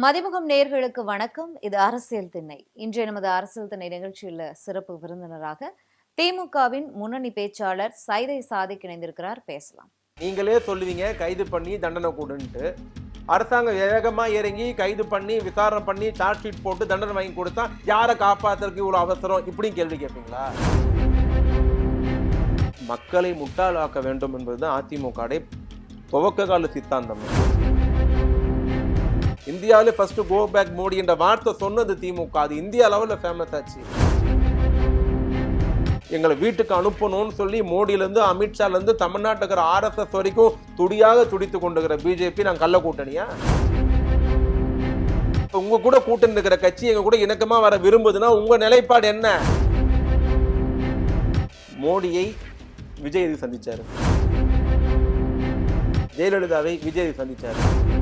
மதிமுகம் நேர்களுக்கு வணக்கம். இது அரசியல் திண்ணை. இன்றைய நமது அரசியல் திண்ணை நிகழ்ச்சியில் சிறப்பு விருந்தினராக திமுகவின் முன்னணி பேச்சாளர் சைதை சாதிக் இணைந்திருக்கிறார். பேசலாம். நீங்களே சொல்லுவீங்க கைது பண்ணி தண்டனை கொடுன்ட்டு. அரசாங்கம் வேகமாக இறங்கி கைது பண்ணி விசாரணை பண்ணி சார்ஜ் ஷீட் போட்டு தண்டனை வாங்கி கொடுத்தா யாரை காப்பாற்றுறதுக்கு இவ்வளோ அவசரம்? இப்படியும் கேள்வி கேட்பீங்களா? மக்களை முட்டாளாக்க வேண்டும் என்பதுதான் அதிமுக துவக்க கால சித்தாந்தம். இந்தியாவிலே ஃபர்ஸ்ட் கோ பேக் மோடி என்ற வார்த்தை சொன்னது திமுக. அது இந்தியா லெவலில் ஃபேமஸ் ஆச்சு. எங்களை வீட்டுக்கு அனுப்பணும்னு சொல்லி மோடியிலேருந்து அமித்ஷாலேருந்து தமிழ்நாட்டில் இருக்கிற ஆர்எஸ்எஸ் வரைக்கும் துடியாக துடித்து கொண்டுகிற பிஜேபி நான் கள்ள கூட்டணியா இப்போ உங்க கூட கூட்டணி இருக்கிற கட்சி எங்க கூட இணக்கமா வர விரும்புதுன்னா உங்க நிலைப்பாடு என்ன? மோடியை விஜய் சந்திச்சாரு? ஜெயலலிதாவை விஜய் சந்திச்சார் சந்திச்சாரு?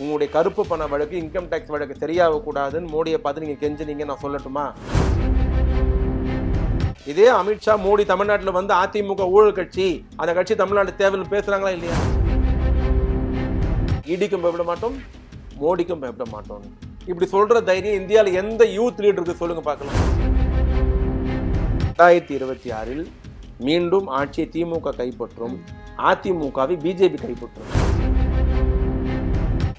உங்களுடைய கருப்பு பண வழக்கு இன்கம் டேக்ஸ் வழக்கு சரியாக மோடியை பார்த்து நீங்கள் கெஞ்சினீங்க நான் சொல்லட்டுமா? இதே அமித்ஷா மோடி தமிழ்நாட்டில் வந்து அதிமுக ஊழல் கட்சி அந்த கட்சி தமிழ்நாடு தேவைன்னு பேசுகிறாங்களா இல்லையா? இடிக்கும் பயப்பட மாட்டோம் மோடிக்கும் பயப்பட மாட்டோம். இப்படி சொல்கிற தைரியம் இந்தியாவில் எந்த யூத் லீடருக்கு சொல்லுங்கள் பார்க்கலாம். ரெண்டாயிரத்தி இருபத்தி ஆறில் மீண்டும் ஆட்சியை திமுக கைப்பற்றும் அதிமுகவை பிஜேபி கைப்பற்றும்.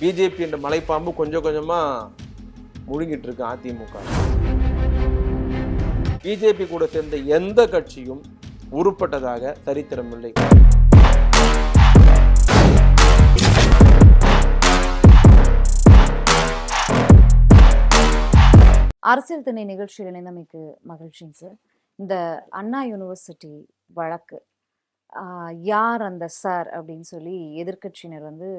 பிஜேபி என்ற மலைப்பாம்பு கொஞ்சம் கொஞ்சமா முழுங்கிட்டு இருக்கு அதிமுக. பிஜேபி கூட சேர்ந்த எந்த கட்சியும் உருப்பட்டதாக சரித்திரமில்லை அரசியல் திணை நிகழ்ச்சியில் இணைந்தமைக்கு மகிழ்ச்சிங்க சார். இந்த அண்ணா யூனிவர்சிட்டி வழக்கு யார் அந்த சார் அப்படின்னு சொல்லி எதிர்க்கட்சியினர் வந்து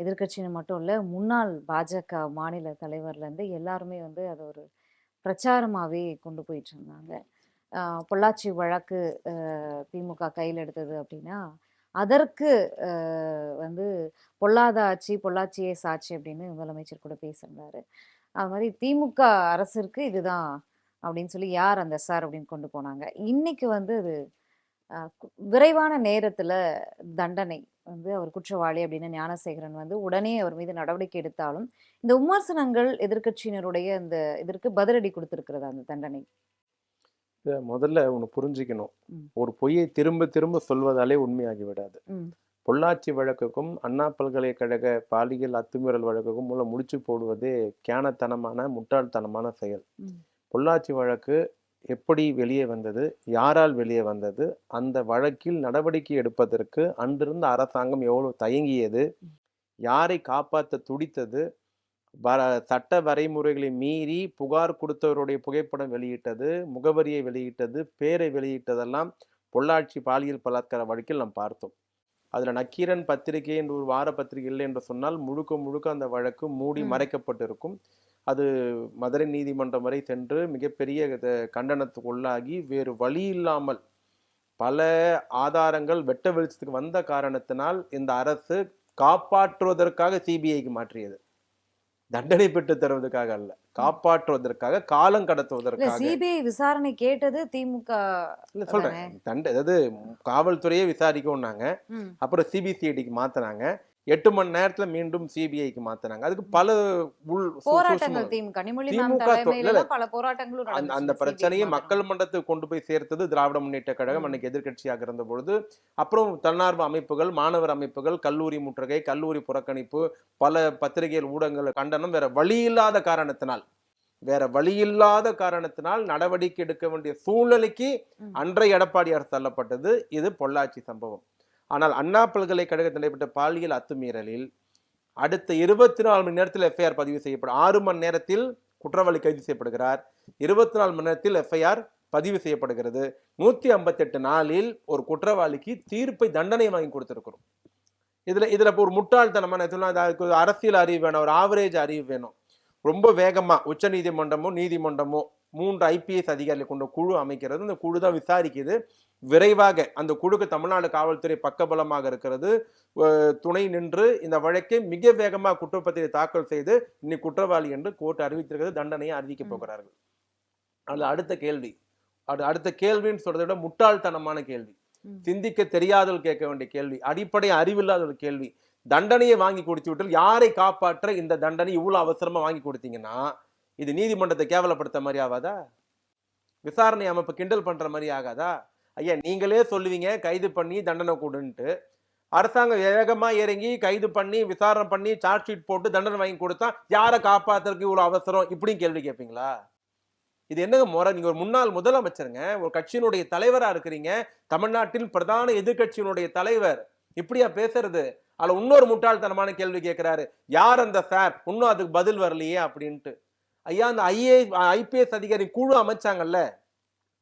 எதிர்க்கட்சியினர் மட்டும் இல்லை முன்னாள் பாஜக மாநில தலைவர்லேருந்து எல்லாருமே வந்து அதை ஒரு பிரச்சாரமாகவே கொண்டு போயிட்டு இருந்தாங்க. பொள்ளாச்சி வழக்கு திமுக கையில் எடுத்தது அப்படின்னா அதற்கு வந்து பொல்லாத ஆட்சி பொள்ளாச்சியே சாட்சி அப்படின்னு முதலமைச்சர் கூட பேசியிருந்தாரு. அது மாதிரி திமுக அரசிற்கு இதுதான் அப்படின்னு சொல்லி யார் அந்த சார் அப்படின்னு கொண்டு போனாங்க. இன்னைக்கு வந்து அது விரைவான நேரத்தில் தண்டனை வந்து அவர் குற்றவாளி அப்படின்னு ஞானசேகரன் வந்து உடனே அவர் மீது நடவடிக்கை எடுத்தாலும் இந்த விமர்சனங்கள் எதிர்க்கட்சியினருடைய இந்த இதற்கு பதிலடி கொடுத்திருக்கிறது அந்த தண்டனை முதல்ல ஒன்று புரிஞ்சுக்கணும். ஒரு பொய்யை திரும்ப திரும்ப சொல்வதாலே உண்மையாகி விடாது. பொள்ளாச்சி வழக்குக்கும் அண்ணா பல்கலைக்கழக பாலியல் அத்துமீறல் வழக்குக்கும் உள்ள முடிச்சு போடுவதே கேனத்தனமான முட்டாள்தனமான செயல். பொள்ளாச்சி வழக்கு எப்படி வெளியே வந்தது யாரால் வெளியே வந்தது அந்த வழக்கில் நடவடிக்கை எடுப்பதற்கு அன்றிருந்த அரசாங்கம் எவ்வளவு தயங்கியது யாரை காப்பாற்ற துடித்தது வர சட்ட வரைமுறைகளை மீறி புகார் கொடுத்தவருடைய புகைப்படம் வெளியிட்டது முகவரியை வெளியிட்டது பேரை வெளியிட்டதெல்லாம் பொள்ளாச்சி பாலியல் பலாத்கார வழக்கில் நாம் பார்த்தோம் அதுல நக்கீரன் பத்திரிகை என்று ஒரு வார பத்திரிகை இல்லை என்று சொன்னால் முழுக்க முழுக்க அந்த வழக்கு மூடி. மறைக்கப்பட்டிருக்கும் அது மதுரை நீதிமன்றம் வரை சென்று மிகப்பெரிய கண்டனத்துக்கு உள்ளாகி வேறு வழி இல்லாமல் பல ஆதாரங்கள் வெட்ட வெளிச்சத்துக்கு வந்த காரணத்தினால் இந்த அரசு காப்பாற்றுவதற்காக சிபிஐக்கு மாற்றியது. தண்டனை பெற்று தருவதற்காக அல்ல காப்பாற்றுவதற்காக காலம் இல்ல கடத்துவதற்காக சிபிஐ விசாரணை கேட்டது திமுக இல்ல சொல்றேன். தண்டை அதாவது காவல்துறையே விசாரிக்கும்னாங்க. ம், அப்புறம் சிபிசிஐடிக்கு மாத்தினாங்க. எட்டு மணி நேரத்துல மீண்டும் சிபிஐக்கு மாத்தினாங்க. அதுக்கு பல உள் திமுக. அந்த பிரச்சனையை மக்கள் மன்றத்துக்கு கொண்டு போய் சேர்த்தது திராவிட முன்னேற்ற கழகம். அன்னைக்கு எதிர்க்கட்சியாக இருந்த பொழுது அப்புறம் தன்னார்வ அமைப்புகள் மாணவர் அமைப்புகள் கல்லூரி முற்றுகை கல்லூரி புறக்கணிப்பு பல பத்திரிகைகள் ஊடகங்கள் கண்டனம் வேற வழி இல்லாத காரணத்தினால் வேற வழி இல்லாத காரணத்தினால் நடவடிக்கை எடுக்க வேண்டிய சூழ்நிலைக்கு. அன்றைய எடப்பாடியார் தள்ளப்பட்டது. இது பொள்ளாச்சி சம்பவம். ஆனால் அண்ணா பல்கலைக்கழகத்தில் நடைபெற்ற பாலியல் அத்துமீறலில் அடுத்த இருபத்தி நாலு மணி நேரத்தில் எஃப்ஐஆர் பதிவு செய்யப்படும். ஆறு மணி நேரத்தில் குற்றவாளி கைது செய்யப்படுகிறார். இருபத்தி நாலு மணி நேரத்தில் எஃப்ஐஆர் பதிவு செய்யப்படுகிறது. நூற்றி ஐம்பத்தெட்டு நாளில் ஒரு குற்றவாளிக்கு தீர்ப்பை தண்டனை வாங்கி கொடுத்துருக்குறோம். இதில் இதில் இப்போ ஒரு முட்டாள்தனமான சொன்னா அதுக்கு ஒரு அரசியல் அறிவு வேணும் ஒரு ஆவரேஜ் அறிவு வேணும். ரொம்ப வேகமாக உச்ச நீதிமன்றமோ நீதிமன்றமோ மூன்று ஐபிஎஸ் அதிகாரிகளை கொண்ட குழு அமைக்கிறது. அந்த குழு தான் விசாரிக்குது. விரைவாக அந்த குழுக்கு தமிழ்நாடு காவல்துறை பக்கபலமாக இருக்கிறது. துணை நின்று இந்த வழக்கை மிக வேகமாக குற்றப்பத்திரிகை தாக்கல் செய்து இன்னைக்கு குற்றவாளி என்று கோர்ட் அறிவித்திருக்கிறது. தண்டனையை அறிவிக்க ம். போகிறார்கள். அதுல அடுத்த கேள்வி. அது அடுத்த கேள்வின்னு சொல்றதை விட முட்டாள்தனமான கேள்வி. சிந்திக்க தெரியாதவர்கள் கேட்க வேண்டிய கேள்வி. அடிப்படை அறிவில்லாத ஒரு கேள்வி. தண்டனையை வாங்கி கொடுத்து விட்டு யாரை காப்பாற்ற இந்த தண்டனை இவ்வளவு அவசரமா வாங்கி கொடுத்தீங்கன்னா இது நீதிமன்றத்தை கேவலப்படுத்த மாதிரி ஆகாதா? விசாரணை அமைப்பு கிண்டல் பண்ற மாதிரி ஆகாதா? ஐயா நீங்களே சொல்லுவீங்க கைது பண்ணி தண்டனை கொடுன்ட்டு. அரசாங்கம் வேகமாக இறங்கி கைது பண்ணி விசாரணை பண்ணி சார்ஜ் ஷீட் போட்டு தண்டனை வாங்கி கொடுத்தா யாரை காப்பாற்றுறதுக்கு இவ்வளோ அவசரம்? இப்படியும் கேள்வி கேட்பீங்களா? இது என்னங்க முறை? நீங்கள் ஒரு முன்னாள் முதலமைச்சருங்க ஒரு கட்சியினுடைய தலைவராக இருக்கிறீங்க. தமிழ்நாட்டில் பிரதான எதிர்க்கட்சியினுடைய தலைவர். இப்படியா பேசுறது? அதில் இன்னொரு முட்டாள்தனமான கேள்வி கேட்குறாரு. யார் அந்த சார்? இன்னும் அதுக்கு பதில் வரலையே அப்படின்ட்டு. ஐயா அந்த ஐஏ ஐபிஎஸ் அதிகாரி குழு அமைச்சாங்கல்ல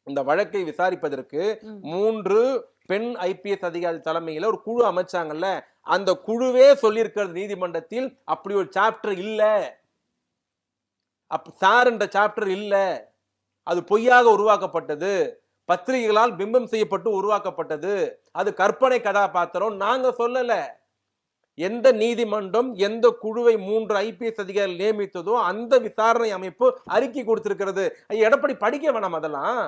இந்த வழக்கை விசாரிப்பதற்கு. மூன்று பெண் ஐபிஎஸ் அதிகாரி தலைமையில ஒரு குழு அமைச்சாங்கல்ல. அந்த குழுவே சொல்லியிருக்கிறது நீதிமன்றத்தில் அப்படி ஒரு சாப்டர் இல்ல. அப் சார் என்ற சாப்டர் இல்ல. அது பொய்யாக உருவாக்கப்பட்டது. பத்திரிகைகளால் பிம்பம் செய்யப்பட்டு உருவாக்கப்பட்டது. அது கற்பனை கதாபாத்திரம். நாங்க சொல்லல. எந்த நீதிமன்றம் எந்த குழுவை மூன்று ஐபிஎஸ் அதிகாரிகள் நியமித்ததோ அந்த விசாரணை அமைப்பு அறிக்கை கொடுத்திருக்கிறது. எடப்பாடி படிக்க வேணாம் அதெல்லாம்.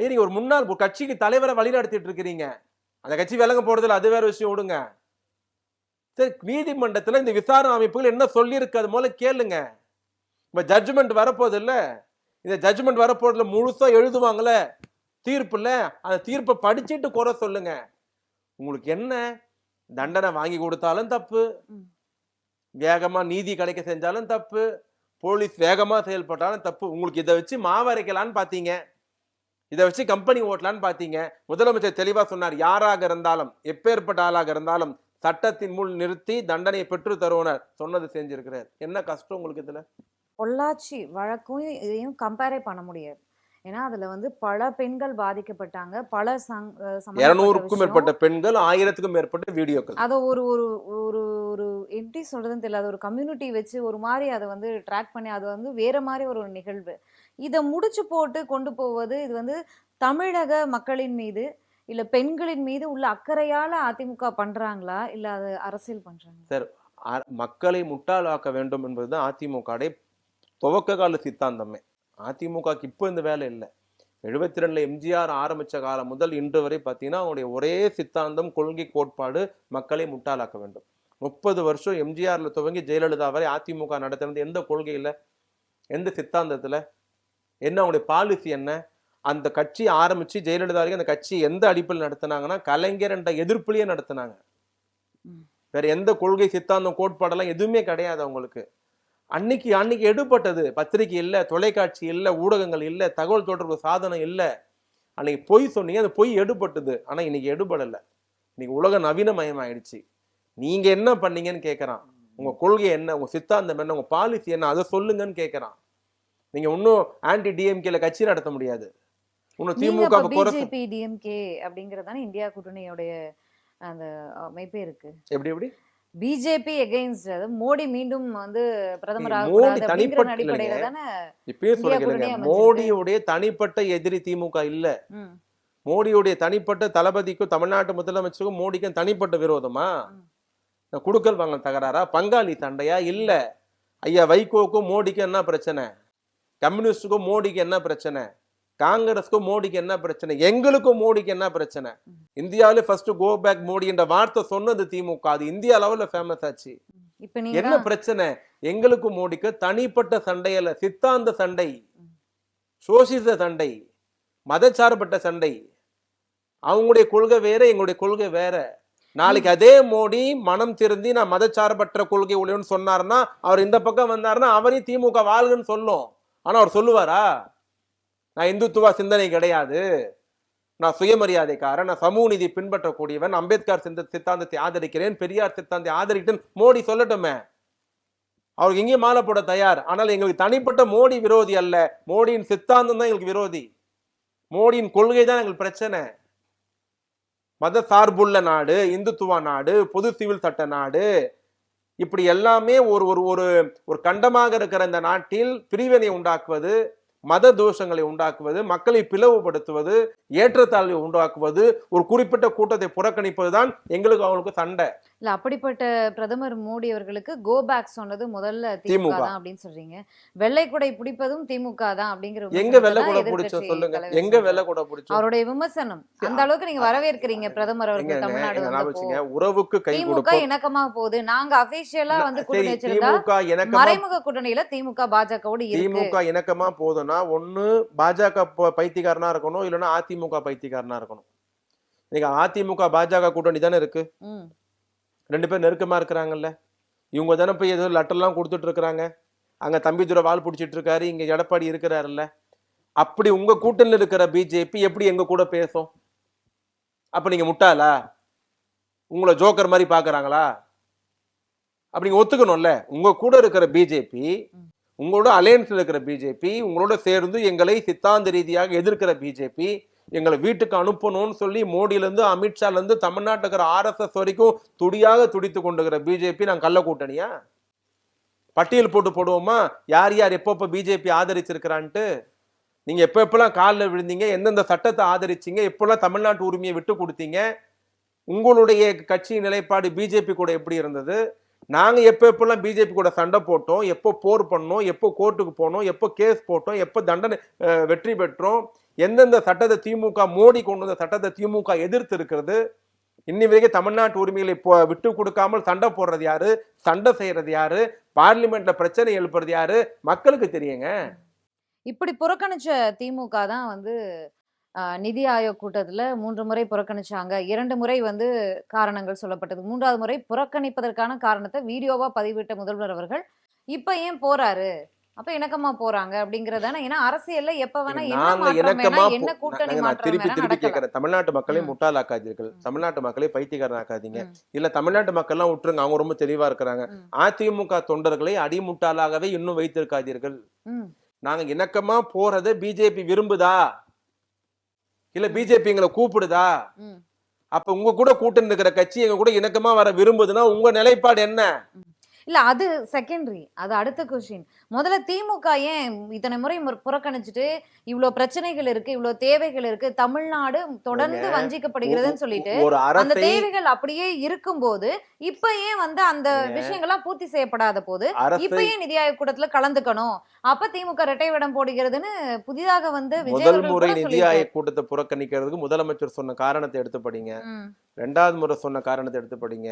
ஐயா நீங்க ஒரு முன்னாள் கட்சிக்கு தலைவரை வழி நடத்திட்டு இருக்கிறீங்க. அந்த கட்சி விலங்க போறதுல அது வேற விஷயம் விடுங்க. சரி நீதிமன்றத்துல இந்த விசாரணை அமைப்புகள் என்ன சொல்லி அது மூலம் கேளுங்க. இப்ப ஜட்ஜ்மெண்ட் வரப்போகுது இல்ல இந்த ஜட்ஜ்மெண்ட் வரப்போறதுல முழுசா எழுதுவாங்கல்ல? தீர்ப்புல அந்த தீர்ப்பை படிச்சுட்டு குறை சொல்லுங்க. உங்களுக்கு என்ன? தண்டனை வாங்கி கொடுத்தாலும் தப்பு. ம். வேகமா நீதி கிடைக்க செஞ்சாலும் தப்பு. போலீஸ் வேகமா செயல்பட்டாலும் தப்பு. உங்களுக்கு இதை வச்சு மாவரைக்கலான்னு பாத்தீங்க இதை வச்சு கம்பெனி ஓட்டலான்னு பாத்தீங்க முதலமைச்சர் தெளிவா சொன்னார் யாராக இருந்தாலும் எப்பேற்பட்ட ஆளாக இருந்தாலும் சட்டத்தின் முன் நிறுத்தி தண்டனையை பெற்று தருவனர் சொன்னது செஞ்சிருக்கிறார். என்ன கஷ்டம் உங்களுக்கு இதுல? பொள்ளாச்சி வழக்கும் இதையும் கம்பேரே பண்ண முடியாது. ஏன்னா அதுல வந்து பல பெண்கள் பாதிக்கப்பட்டாங்க. பல சங் இருநூறுக்கும். மேற்பட்ட பெண்கள் ஆயிரத்துக்கும் மேற்பட்ட வீடியோக்கள். அதை ஒரு ஒரு ஒரு ஒரு எப்படி சொல்றதுன்னு தெரியல. அது ஒரு கம்யூனிட்டி வச்சு ஒரு மாதிரி அதை வந்து ட்ராக் பண்ணி அது வந்து வேற மாதிரி ஒரு நிகழ்வு. இதை முடிச்சு போட்டு கொண்டு போவது இது வந்து தமிழக மக்களின் மீது இல்ல பெண்களின் மீது உள்ள அக்கறையால அதிமுக பண்றாங்களா? இல்ல அது அரசியல் பண்றாங்களா? அ- மக்களை முட்டாளாக்க வேண்டும் என்பதுதான் அதிமுக துவக்க கால சித்தாந்தமே. அதிமுகக்கு இப்போ இந்த வேலை இல்லை. எழுபத்தி ரெண்டுல எம்ஜிஆர் ஆரம்பிச்ச காலம் முதல் இன்று வரை பார்த்தீங்கன்னா அவங்களுடைய ஒரே சித்தாந்தம் கொள்கை கோட்பாடு மக்களை முட்டாளாக்க வேண்டும். முப்பது வருஷம் எம்ஜிஆர்ல துவங்கி ஜெயலலிதா வரை அதிமுக நடத்தினது எந்த கொள்கையில? எந்த சித்தாந்தத்துல? என்ன அவங்களுடைய பாலிசி என்ன? அந்த கட்சி ஆரம்பிச்சு ஜெயலலிதா வரைக்கும் அந்த கட்சி எந்த அடிப்படையில் நடத்துனாங்கன்னா கலைஞர் என்ற எதிர்ப்புலயே நடத்துனாங்க. வேற எந்த கொள்கை சித்தாந்தம் கோட்பாடெல்லாம் எதுவுமே கிடையாது அவங்களுக்கு. அன்னைக்கு அன்னைக்கு எடுபட்டது. பத்திரிகை இல்ல தொலைக்காட்சி இல்ல ஊடகங்கள் இல்ல தகவல் தொடர்பு சாதனம் இல்ல. அன்னைக்கு பொய் சொன்னீங்க அந்த பொய் எடுபட்டது. ஆனா இன்னைக்கு எடுபடல. இன்னைக்கு உலக நவீனமயம் ஆயிடுச்சு நீங்க என்ன பண்ணீங்கன்னு கேக்குறான். உங்க கொள்கை என்ன? உங்க சித்தாந்தம் என்ன? உங்க பாலிசி என்ன? அதை சொல்லுங்கன்னு கேக்குறான். நீங்க இன்னும் ஆன்டி டிஎம்கேல கட்சி நடத்த முடியாது. இன்னும் திமுக பிஜேபி டிஎம்கே அப்படிங்கறதானே இந்தியா கூட்டணியோடைய அந்த அமைப்பே இருக்கு. எப்படி எப்படி? பிஜேபி எகெயின்ஸ்ட் அது மோடி மீண்டும் வந்து பிரதமர் மோடி ஆகக்கூடாது அப்படிங்கிற தனிப்பட்ட. மோடியுடைய தனிப்பட்ட எதிரி திமுக இல்ல. மோடியுடைய தனிப்பட்ட தளபதிக்கும் தமிழ்நாட்டு முதலமைச்சருக்கும் மோடிக்கும் தனிப்பட்ட விரோதமா? குடுக்கல் வாங்கல் தகராறா? பங்காளி சண்டையா இல்ல. ஐயா வைகோக்கும் மோடிக்கும் என்ன பிரச்சனை? கம்யூனிஸ்டுக்கும் மோடிக்கு என்ன பிரச்சனை? காங்கிரஸ்க்கும் மோடிக்கு என்ன பிரச்சனை? எங்களுக்கும் மோடிக்கு என்ன பிரச்சனை. இந்தியாவில ஃபர்ஸ்ட் கோ பேக் மோடி என்ற வார்த்தை சொன்னது திமுக. அது இந்தியா லெவல்ல ஃபேமஸ் ஆச்சு. என்ன பிரச்சனை? எங்களுக்கும் மோடிக்கு தனிப்பட்ட சண்டை அல்ல சித்தாந்த சண்டை. சோசிச சண்டை. மதச்சார்பற்ற சண்டை. அவங்களுடைய கொள்கை வேற எங்களுடைய கொள்கை வேற. நாளைக்கு அதே மோடி மனம் திருந்தி நான் மதச்சார்பற்ற கொள்கை உடையவன்னு சொன்னாருன்னா அவர் இந்த பக்கம் வந்தாருன்னா அவரையும் திமுக வாழ்கன்னு சொல்லும். ஆனால் அவர் சொல்லுவாரா? நான் இந்துத்துவா சிந்தனை கிடையாது. நான் சுயமரியாதைக்காரன். நான் சமூக நீதி பின்பற்றக்கூடியவன். அம்பேத்கர் சிந்த சித்தாந்தத்தை ஆதரிக்கிறேன். பெரியார் சித்தாந்தத்தை ஆதரிக்கிறேன் மோடி சொல்லட்டுமே. அவருக்கு இங்கேயும் மாலை போட தயார். ஆனால் எங்களுக்கு தனிப்பட்ட மோடி விரோதி அல்ல. மோடியின் சித்தாந்தம் தான் எங்களுக்கு விரோதி. மோடியின் கொள்கை தான் எங்களுக்கு பிரச்சனை. மத சார்புள்ள நாடு இந்துத்துவ நாடு பொது சிவில் சட்ட நாடு இப்படி எல்லாமே ஒரு ஒரு ஒரு ஒரு கண்டமாக இருக்கிற இந்த நாட்டில் பிரிவினை உண்டாக்குவது மத தோஷங்களை உண்டாக்குவது மக்களை பிளவுபடுத்துவது ஏற்றத்தாழ்வை உண்டாக்குவது ஒரு குறிப்பிட்ட கூட்டத்தை புறக்கணிப்பது தான் எங்களுக்கு அவங்களுக்கு சண்டை இல்ல அப்படிப்பட்ட பிரதமர் மோடி அவர்களுக்கு கோ பேக் சொன்னது முதல்ல திமுக. தான் அப்படின்னு சொல்றீங்க. வெள்ளை குடை பிடிப்பதும் திமுக தான் அப்படிங்கிற எங்க வெள்ளை கூட பிடிச்சோம் சொல்லுங்க. எங்க. வெள்ளை கூட பிடிச்சோம்? அவருடைய விமர்சனம். அந்த அளவுக்கு நீங்க வரவேற்கிறீங்க பிரதமர் அவர்கள் தமிழ்நாடு உறவுக்கு கை திமுக இணக்கமா போகுது. நாங்க அபிஷியலா வந்து கூட்டணி வச்சிருந்தா மறைமுக கூட்டணியில திமுக பாஜகவோடு திமுக இணக்கமா போதும்னா ஒண்ணு பாஜக பைத்தியக்காரனா இருக்கணும். இல்லைன்னா அதிமுக பைத்தியக்காரனா இருக்கணும். இன்னைக்கு அதிமுக பாஜக கூட்டணி தானே இருக்கு. ரெண்டு பேரும் நெருக்கமாக இருக்கிறாங்கல்ல. இவங்க தானே போய் ஏதோ லெட்டர்லாம் கொடுத்துட்டு இருக்கிறாங்க. அங்க தம்பிதுரை வால் பிடிச்சிட்டு இருக்காரு இங்கே எடப்பாடி இருக்கிறாருல்ல. அப்படி உங்கள் கூட்டணியில் இருக்கிற பிஜேபி எப்படி எங்கள் கூட பேசும்? அப்போ நீங்கள் முட்டாளா? உங்களை ஜோக்கர் மாதிரி பார்க்குறாங்களா அப்படிங்க ஒத்துக்கணும்ல. உங்கள் கூட இருக்கிற பிஜேபி உங்களோட அலையன்ஸில் இருக்கிற பிஜேபி உங்களோட சேர்ந்து எங்களை சித்தாந்த ரீதியாக எதிர்க்கிற பிஜேபி எங்களை வீட்டுக்கு அனுப்பணும்னு சொல்லி மோடியிலேருந்து அமித்ஷாலேருந்து தமிழ்நாட்டில் இருக்கிற ஆர்எஸ்எஸ் வரைக்கும் துடியாக துடித்து கொண்டுகிற பிஜேபி நான் கள்ள கூட்டணியா? பட்டியல் போட்டு போடுவோமா? யார் யார் எப்பப்போ பிஜேபி ஆதரிச்சிருக்கிறான்ட்டு? நீங்கள் எப்போ எப்போல்லாம் காலில் விழுந்தீங்க? எந்தெந்த சட்டத்தை ஆதரிச்சீங்க? எப்போல்லாம் தமிழ்நாட்டு உரிமையை விட்டு கொடுத்தீங்க? உங்களுடைய கட்சி நிலைப்பாடு பிஜேபி கூட எப்படி இருந்தது? நாங்கள் எப்போ எப்போல்லாம் பிஜேபி கூட சண்டை போட்டோம்? எப்போ போர் பண்ணோம்? எப்போ கோர்ட்டுக்கு போனோம்? எப்போ கேஸ் போட்டோம்? எப்போ தண்டனை வெற்றி பெற்றோம்? எந்தெந்த சட்டத்தை திமுக மோடி கொண்டு வந்த சட்டத்தை திமுக எதிர்த்து இருக்கிறது? இன்னி வரைக்கும் தமிழ்நாட்டு உரிமைகளை இப்போ விட்டு கொடுக்காமல் சண்டை போடுறது யாரு? சண்டை செய்யறது யாரு? பார்லிமெண்ட்ல பிரச்சனை எழுப்புறது யாரு? மக்களுக்கு தெரியுங்க. இப்படி புறக்கணிச்ச திமுக தான் வந்து நிதி ஆயோக் கூட்டத்தில் மூன்று முறை புறக்கணிச்சாங்க. இரண்டு முறை வந்து காரணங்கள் சொல்லப்பட்டது. மூன்றாவது முறை புறக்கணிப்பதற்கான காரணத்தை வீடியோவா பதிவிட்ட முதல்வர் அவர்கள் இப்ப ஏன் போறாரு? அப்ப இணக்கமா போறாங்க அப்படிங்கறதானே ஏன்னா அரசியல்ல எப்ப வேணா என்ன இணக்கமா கூட்டணி நான் திருப்பி திருப்பி கேட்கிறேன் தமிழ்நாட்டு மக்களை. முட்டாளாக்காதீர்கள். தமிழ்நாட்டு மக்களை பைத்தியக்காரன் ஆக்காதீங்க ம். இல்ல தமிழ்நாட்டு மக்கள் எல்லாம் விட்டுருங்க அவங்க ரொம்ப தெளிவா இருக்கிறாங்க. அதிமுக தொண்டர்களை அடிமுட்டாளாகவே இன்னும் வைத்திருக்காதீர்கள். நாங்க இணக்கமா போறதை பிஜேபி விரும்புதா இல்ல பிஜேபி எங்களை கூப்பிடுதா. அப்ப உங்க கூட கூட்டணி இருக்கிற கட்சி எங்க கூட இணக்கமா வர விரும்புதுன்னா உங்க நிலைப்பாடு என்ன இல்ல அது செகண்டரி அது அடுத்த கொஸ்டின் முதல்ல திமுக ஏன் இத்தனை முறை புறக்கணிச்சுட்டு இவ்வளவு பிரச்சனைகள் இருக்கு இவ்வளவு தேவைகள் இருக்கு தமிழ்நாடு தொடர்ந்து வஞ்சிக்கப்படுகிறதுன்னு சொல்லிட்டு அந்த தேவைகள் அப்படியே இருக்கும்போது இப்ப ஏன் வந்து அந்த. விஷயங்கள்லாம் பூர்த்தி செய்யப்படாத போது இப்ப ஏன் நிதி ஆயோக் கூட்டத்துல கலந்துக்கணும்? அப்ப திமுக இரட்டை விடம் போடுகிறதுன்னு புதிதாக வந்து முதல் முறை நிதி. ஆயோக் கூட்டத்தை புறக்கணிக்கிறதுக்கு முதலமைச்சர் சொன்ன காரணத்தை எடுத்து படிங்க ரெண்டாவது முறை சொன்ன காரணத்தை எடுத்து படிங்க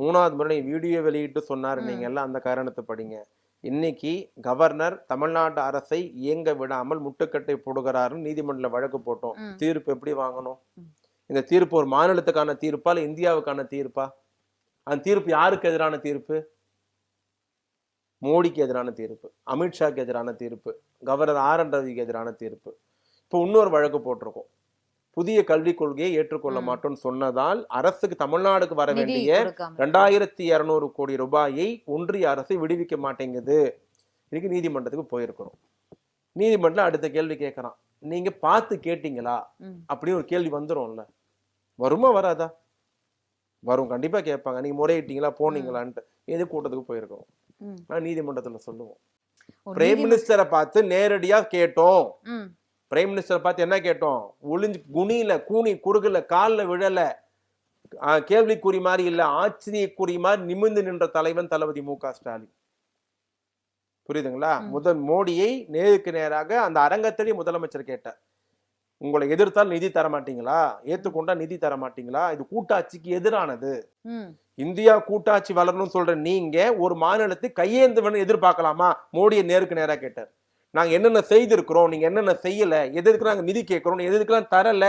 மூணாவது முறை வீடியோ வெளியிட்டு சொன்னாரு. நீங்க எல்லாம் அந்த காரணத்தை படிங்க. இன்னைக்கு கவர்னர் தமிழ்நாட்டு அரசை இயங்க விடாமல் முட்டுக்கட்டை போடுகிறாருன்னு நீதிமன்றத்துல வழக்கு போட்டோம். தீர்ப்பு எப்படி வாங்கணும். இந்த தீர்ப்பு ஒரு மாநிலத்துக்கான தீர்ப்பா இல்ல இந்தியாவுக்கான தீர்ப்பா? அந்த தீர்ப்பு யாருக்கு எதிரான தீர்ப்பு? மோடிக்கு எதிரான தீர்ப்பு அமித்ஷாக்கு எதிரான தீர்ப்பு கவர்னர் ஆர் என் ரவிக்கு எதிரான தீர்ப்பு. இப்போ இன்னொரு வழக்கு போட்டிருக்கோம். புதிய கல்விக் கொள்கையை ஏற்றுக்கொள்ள. மாட்டோம்னு சொன்னதால் அரசுக்கு தமிழ்நாடுக்கு வர வேண்டிய ரெண்டாயிரத்தி இருநூறு கோடி ரூபாயை ஒன்றிய அரசு விடுவிக்க மாட்டேங்குது. இன்னைக்கு நீதிமன்றத்துக்கு போயிருக்கிறோம். நீதிமன்றம் அடுத்த கேள்வி கேட்கறான். நீங்க பார்த்து கேட்டீங்களா. அப்படின்னு ஒரு கேள்வி வந்துரும்ல. வருமா வராதா? வரும். கண்டிப்பா கேட்பாங்க. நீங்க முறையிட்டீங்களா? போனீங்களான்ட்டு. எது கூட்டத்துக்கு போயிருக்கோம். நான் நீதிமன்றத்துல சொல்லுவோம். பிரைம் மினிஸ்டரை பார்த்து நேரடியா கேட்டோம். பிரைம் மினிஸ்டரை பார்த்து என்ன கேட்டோம்? ஒளிஞ்சு குனியில கூனி குறுகல கால்ல விழல. கேள்விக்குறி மாதிரி இல்ல ஆச்சரியக்குறி மாதிரி நிமிர்ந்து நின்ற தலைவன் தளபதி மு க. ஸ்டாலின். புரியுதுங்களா. முதல் மோடியை நேருக்கு நேராக அந்த அரங்கத்திலேயே முதலமைச்சர் கேட்டார். உங்களை எதிர்த்தால் நிதி தர மாட்டீங்களா ஏத்துக்கொண்டா நிதி தர மாட்டீங்களா இது கூட்டாட்சிக்கு எதிரானது. இந்தியா கூட்டாட்சி வளரணும்னு சொல்ற நீங்க ஒரு மாநிலத்தை கையேந்துவன்னு எதிர்பார்க்கலாமா? மோடியை நேருக்கு நேரா கேட்டார். நாங்க என்னென்ன செய்திருக்கிறோம் நீங்க என்னென்ன செய்யல எது எதுக்கு நாங்க நிதி கேட்கிறோம் எது எதுக்கெல்லாம் தரல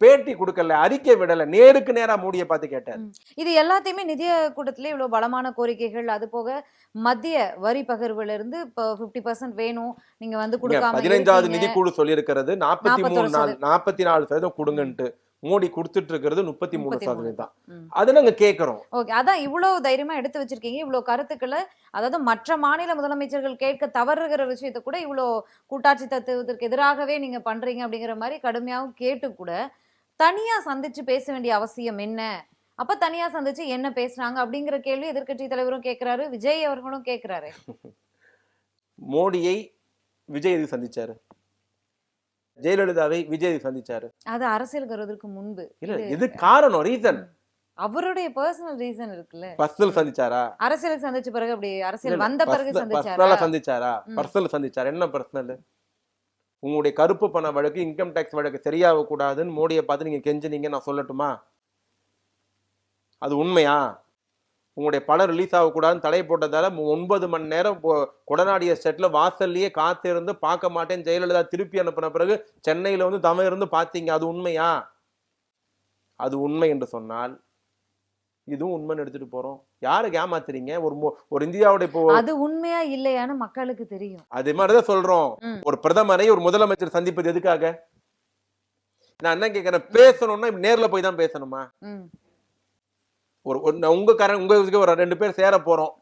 பேட்டி கொடுக்கல அறிக்கை விடல நேருக்கு நேரா மோடியை பார்த்து கேட்டார். இது எல்லாத்தையுமே நிதிய கூட்டத்திலே இவ்வளவு பலமான கோரிக்கைகள் அது போக மத்திய வரி பகிர்வுல இருந்து இப்போ பிப்டி பர்சன்ட் வேணும் நீங்க வந்து கொடுக்காம இருக்கீங்க. நிதிக்குழு சொல்லியிருக்கிறது நாற்பத்தி மூணு 41 நாள் நாற்பத்தி நாலு சதவீதம் கொடுங்கன்ட்டு. மோடி கொடுத்துட்டு இருக்கிறது முப்பத்தி மூணு. 33 சதவீதம். அதை நாங்க கேட்கிறோம். ஓகே. அதான் இவ்வளவு தைரியமா எடுத்து வச்சிருக்கீங்க. இவ்வளவு கருத்துக்களை அதாவது மற்ற மாநில முதலமைச்சர்கள் கேட்க தவறுகிற விஷயத்தை கூட இவ்வளோ கூட்டாட்சி தத்துவத்திற்கு எதிராகவே நீங்க பண்றீங்க அப்படிங்கிற மாதிரி கடுமையாகவும் கேட்டு கூட தனியா சந்திச்சு பேச வேண்டிய அவசியம் என்ன? அப்ப தனியா சந்திச்சு என்ன பேசுனாங்க அப்படிங்கிற கேள்வி எதிர்க்கட்சி தலைவரும் கேக்குறாரு விஜய் அவர்களும் கேக்குறாரு மோடியை விஜய் எதுக்கு சந்திச்சாரு? ஜெயலலிதாவை விஜய் சந்திச்சாரு. அது அரசியல் வருவதற்கு முன்பு. இல்ல இது- காரணம் ரீசன் அவருடைய பர்சனல் ரீசன் இருக்குல்ல. பர்சனல் சந்திச்சாரா? அரசியலுக்கு சந்திச்ச பிறகு அப்படி அரசியல் வந்த பிறகு சந்திச்சாரா? சந்திச்சாரா. பர்சனல் சந்திச்சாரா? என்ன பர்சனல் உங்களுடைய கருப்பு பண வழக்கு இன்கம் டேக்ஸ் வழக்கு சரியாக கூடாதுன்னு மோடியை பார்த்து நீங்க கெஞ்சுனீங்க நான் சொல்லட்டுமா? அது உண்மையா? உங்களுடைய படம் ரிலீஸ் ஆகக்கூடாதுன்னு தடை போட்டதால ஒன்பது மணி நேரம் கொடநாடிய செட்ல வாசல்லையே காத்திருந்து பார்க்க மாட்டேன் ஜெயலலிதா திருப்பி அனுப்பின பிறகு சென்னையில வந்து தமிழ் இருந்து பார்த்தீங்க. அது உண்மையா? அது உண்மை என்று சொன்னால் இதுவும் உண்மைன்னு எடுத்துட்டு போறோம். யாருக்கு ஏமாத்துறீங்க? ஒரு ஒரு இந்தியாவுடைய இப்போ அது உண்மையா இல்லையான்னு மக்களுக்கு தெரியும். அது மாதிரிதான் சொல்றோம். ஒரு பிரதமரை ஒரு முதலமைச்சர் சந்திப்பது எதுக்காக? நான் என்ன கேக்குறேன்? பேசணும்னா நேர்ல போய் தான் பேசணுமா? ஒரு உங்க காரன் உங்க ஒரு ரெண்டு பேர் சேர போறோம்.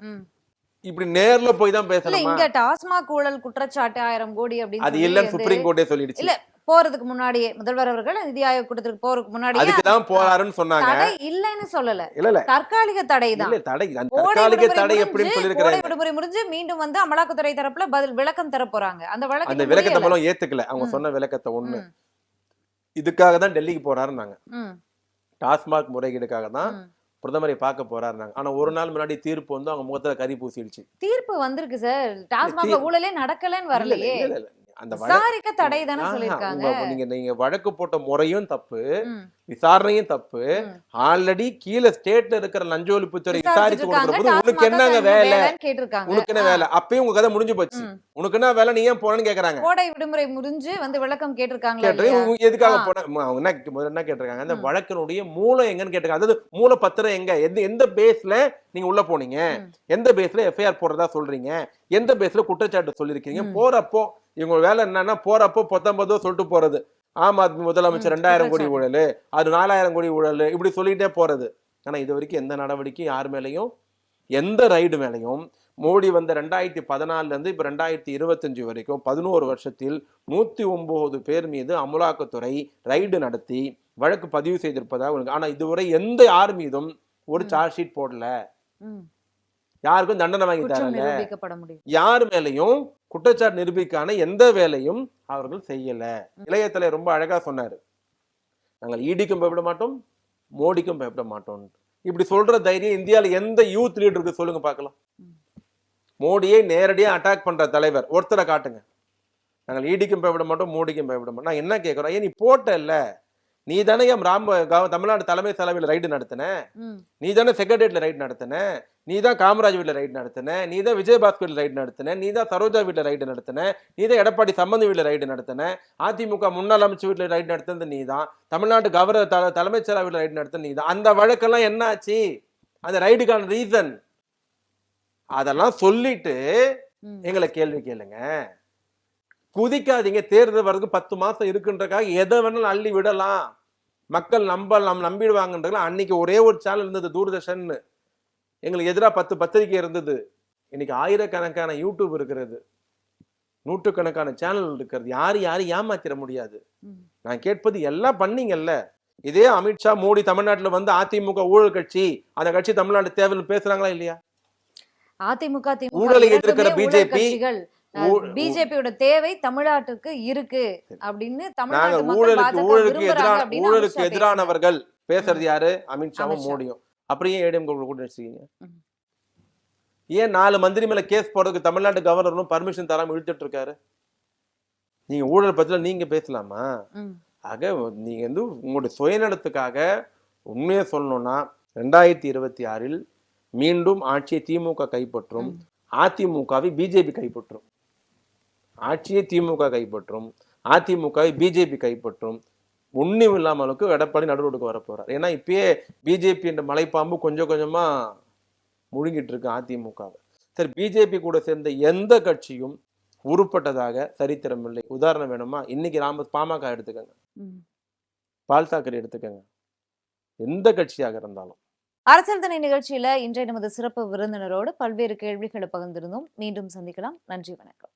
இப்படி நேர்ல போய் தான் பேசணுமா? இங்க டாஸ்மாக் ஊழல் குற்றச்சாட்டு ஆயிரம் கோடி அப்படின்னு அது சொல்லி இல்லன்னு சுப்ரீம் கோர்ட்டே சொல்லிடுச்சு. இல்ல போறதுக்கு முன்னாடியே முதல்வர் அவர்கள் நிதி ஆயோக் கூட்டத்துக்கு போறதுக்கு அதுக்கு தான் போறாருன்னு சொன்னாங்க. தடை இல்லைன்னு சொல்லல. இல்ல இல்ல. தற்காலிக தடை தான். இல்ல தடை அந்த தற்காலிக தடை எப்படின்னு சொல்லியிருக்கிறாங்க விடுமுறை முடிஞ்சு மீண்டும் வந்து அமலாக்கத்துறை தரப்புல பதில் விளக்கம் தர போறாங்க. அந்த அந்த வழக்கு விளக்கத்தை மூலம் ஏத்துக்கல. அவங்க. சொன்ன விளக்கத்தை ஒண்ணு. இதுக்காக தான் டெல்லிக்கு போறாருன்னாங்க. டாஸ்மாக் முறைகேடுக்காக தான். பிரதமரை பார்க்க போறாருனாங்க ஆனா ஒரு நாள் முன்னாடி தீர்ப்பு வந்து அவங்க முகத்துல கறி பூசிடுச்சு. தீர்ப்பு வந்திருக்கு சார். டாஸ்மாக்ல தீ- ஊழலே நடக்கலன்னு வரலையே. அந்த விசாரிக்க தடை தானே சொல்லிருக்காங்க நீங்க நீங்க வழக்கு போட்ட முறையும் தப்பு. விசாரணையும் தப்பு. ஆல்ரெடி கீழே ஸ்டேட்ல இருக்கிற லஞ்ச ஒழிப்புத்துறை விசாரிச்சு இருக்காங்க. கொடுக்குற போது உனக்கு என்னங்க வேலை கேட்டிருக்காங்க உனக்கு என்ன வேலை அப்பயும் உங்க கதை முடிஞ்சு போச்சு. உனக்கு என்ன வேலை நீ ஏன் போனேன்னு கேக்குறாங்க கோடை விடுமுறை முடிஞ்சு வந்து விளக்கம் கேட்டிருக்காங்களா கேட்டு இல்லையா? உங்க எதுக்காக. போன என்ன முதல்ல என்ன கேட்டிருக்காங்க அந்த. வழக்கினுடைய மூலம் எங்கன்னு கேட்டிருக்காங்க அதாவது மூல பத்திரம் எங்க எந்த எந்த பேஸ்ல நீங்க உள்ள போனீங்க. எந்த பேஸ்ல எஃப்ஐஆர் போடுறதா சொல்றீங்க எந்த பேஸ்ல குற்றச்சாட்டு சொல்லிருக்கீங்க. போறப்போ இவங்க வேலை என்னன்னா போறப்போ பத்தொன்பதோ சொல்லிட்டு போறது ஆம் ஆத்மி முதலமைச்சர் ரெண்டாயிரம் கோடி. ஊழல் அது நாலாயிரம் கோடி ஊழல் இப்படி சொல்லிட்டே போறது ஆனா இது வரைக்கும் எந்த நடவடிக்கையும் யார் மேலேயும் எந்த ரைடு மேலேயும் மோடி வந்த ரெண்டாயிரத்தி பதினாலுல இருந்து இப்ப ரெண்டாயிரத்தி இருபத்தஞ்சு வரைக்கும் பதினோரு வருஷத்தில் நூத்தி ஒன்பது பேர் மீது அமலாக்கத்துறை ரைடு நடத்தி வழக்கு பதிவு செய்திருப்பதாக உங்களுக்கு ஆனா இதுவரை எந்த யார் மீதும் ஒரு. சார்ஜ் ஷீட் போடல. யாருக்கும் தண்டனை வாங்கி தரல யார் மேலையும் குற்றச்சாட்டு நிரூபிக்கான எந்த வேலையும் அவர்கள் செய்யல. இளையத்தலை ரொம்ப அழகா சொன்னாரு. நாங்கள் ஈடிக்கும் பயப்பட மாட்டோம் மோடிக்கும் பயப்பட மாட்டோம். இப்படி சொல்ற தைரியம் இந்தியால எந்த யூத் லீடருக்கு சொல்லுங்க பார்க்கலாம். மோடியை நேரடியா அட்டாக் பண்ற தலைவர் ஒருத்தரை காட்டுங்க. நாங்கள் ஈடிக்கும் பயப்பட மாட்டோம் மோடிக்கும் பயப்பட மாட்டோம். நான் என்ன கேட்கிறோம் ஏன் நீ போட்டல்ல. நீ தானே என் ராம தமிழ்நாடு தலைமை செலவில் ரைடு நடத்தின. நீ தானே செக்ரட்டரியேட்ல ரைட் நடத்தின. நீ தான் காமராஜ் வீட்டில் ரைட் நடத்தின நீ தான் விஜயபாஸ்கர் ரைட் நடத்தின நீ தான் சரோஜா வீட்டில் ரைடு நடத்தின நீ தான் எடப்பாடி சம்பந்த் வீட்டில் ரைடு நடத்தின அதிமுக முன்னாள் அமைச்சர் வீட்டில் ரைட் நடத்தினது நீ தான் தமிழ்நாட்டு கவர்னர் தல தலைமைச் செயலர் வீட்டில் ரைட் நடத்தின நீ தான் அந்த வழக்கெல்லாம் என்ன ஆச்சு? அந்த ரைடுக்கான ரீசன் அதெல்லாம் சொல்லிட்டு. எங்களை கேள்வி கேளுங்க. குதிக்காதீங்க தேர்தல் வர்றதுக்கு பத்து மாசம் இருக்குன்றக்காக எதை வேணாலும் அள்ளி விடலாம். மக்கள் நம்ப நம் நம்பிடுவாங்கன்றதுல அன்னைக்கு ஒரே ஒரு சேனல் இருந்தது தூர்தர்ஷன் எங்களுக்கு எதிராக பத்து பத்திரிகை இருந்தது. இன்னைக்கு ஆயிரக்கணக்கான யூடியூப் இருக்கிறது. நூற்றுக்கணக்கான சேனல் இருக்கிறது. யாரும் யாரும் ஏமாத்திர முடியாது. நான் கேட்பது எல்லாம் பண்ணீங்கல்ல. இதே அமித்ஷா மோடி தமிழ்நாட்டுல வந்து அதிமுக ஊழல் கட்சி அந்த கட்சி தமிழ்நாடு தேவைன்னு பேசுறாங்களா இல்லையா? அதிமுக திமுக ஊழலை எதிர்க்கிற ஊ- பிஜேபியோட தேவை தமிழ்நாட்டுக்கு இருக்கு அப்படின்னு மக்கள் ஊழலுக்கு ஊழலுக்கு எதிரான ஊழலுக்கு எதிரானவர்கள் பேசுறது யாரு? அமித்ஷாவும் அமித்ஷா. மோடியும். அப்படியே ஏடிஎம் கூட வச்சுக்கீங்க ம். ஏன் நாலு மந்திரி மேல கேஸ் போடுறதுக்கு தமிழ்நாட்டு கவர்னரும் பர்மிஷன் தராம இழுத்துட்டு இருக்காரு நீங்க ஊழல் பத்தில நீங்க பேசலாமா. ஆக நீங்க வந்து உங்களுடைய சுயநலத்துக்காக உண்மையை சொல்லணும்னா ரெண்டாயிரத்தி இருபத்தி ஆறில் மீண்டும் ஆட்சியை திமுக கைப்பற்றும். அதிமுகவை பிஜேபி கைப்பற்றும் ஆட்சியை திமுக கைப்பற்றும் அதிமுகவை பிஜேபி கைப்பற்றும் ஒண்ணும் இல்லாமலுக்கு எடப்பாடி நடுரோடுக்கு வர போறார். ஏன்னா இப்பயே பிஜேபி என்ற மலைப்பாம்பு கொஞ்சம் கொஞ்சமா முழுங்கிட்டு இருக்கு அதிமுகவை. சரி பிஜேபி கூட சேர்ந்த எந்த கட்சியும் உருப்பட்டதாக சரித்திரம் இல்லை. உதாரணம் வேணுமா? இன்னைக்கு ராம பாமக எடுத்துக்கங்க. பால் தாக்கரே எடுத்துக்கங்க. எந்த கட்சியாக இருந்தாலும். அரசியல் திணை நிகழ்ச்சியில இன்றைய நமது சிறப்பு விருந்தினரோடு பல்வேறு கேள்விகளை பகிர்ந்திருந்தோம். மீண்டும் சந்திக்கலாம். நன்றி வணக்கம்.